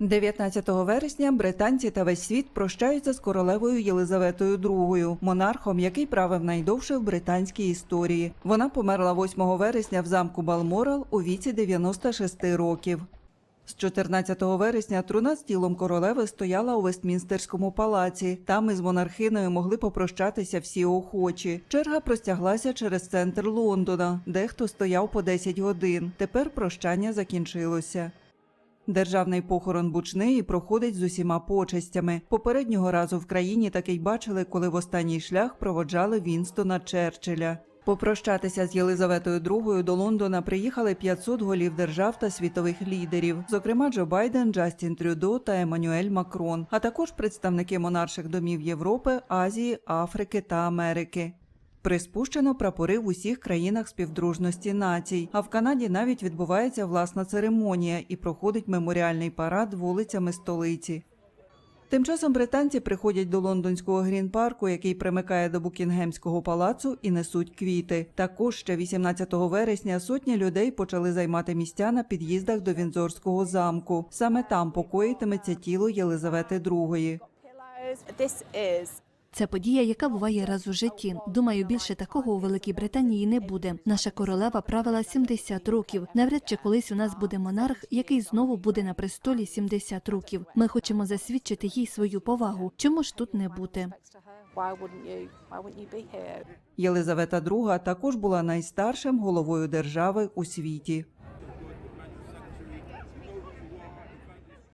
19 вересня британці та весь світ прощаються з королевою Єлизаветою II, монархом, який правив найдовше в британській історії. Вона померла 8 вересня в замку Балморал у віці 96 років. З 14 вересня труна з тілом королеви стояла у Вестмінстерському палаці. Там із монархиною могли попрощатися всі охочі. Черга простяглася через центр Лондона, дехто стояв по 10 годин. Тепер прощання закінчилося. Державний похорон Бучнеї проходить з усіма почестями. Попереднього разу в країні такий бачили, коли в останній шлях проводжали Вінстона Черчилля. Попрощатися з Єлизаветою II до Лондона приїхали 500 голів держав та світових лідерів, зокрема Джо Байден, Джастін Трюдо та Еммануель Макрон, а також представники монарших домів Європи, Азії, Африки та Америки. Приспущено прапори в усіх країнах співдружності націй. А в Канаді навіть відбувається власна церемонія і проходить меморіальний парад вулицями столиці. Тим часом британці приходять до лондонського грін-парку, який примикає до Букінгемського палацу, і несуть квіти. Також ще 18 вересня сотні людей почали займати місця на під'їздах до Вінзорського замку. Саме там покоїтиметься тіло Єлизавети II. Це подія, яка буває раз у житті. Думаю, більше такого у Великій Британії не буде. Наша королева правила 70 років. Навряд чи колись у нас буде монарх, який знову буде на престолі 70 років. Ми хочемо засвідчити їй свою повагу. Чому ж тут не бути? Єлизавета II також була найстаршим головою держави у світі.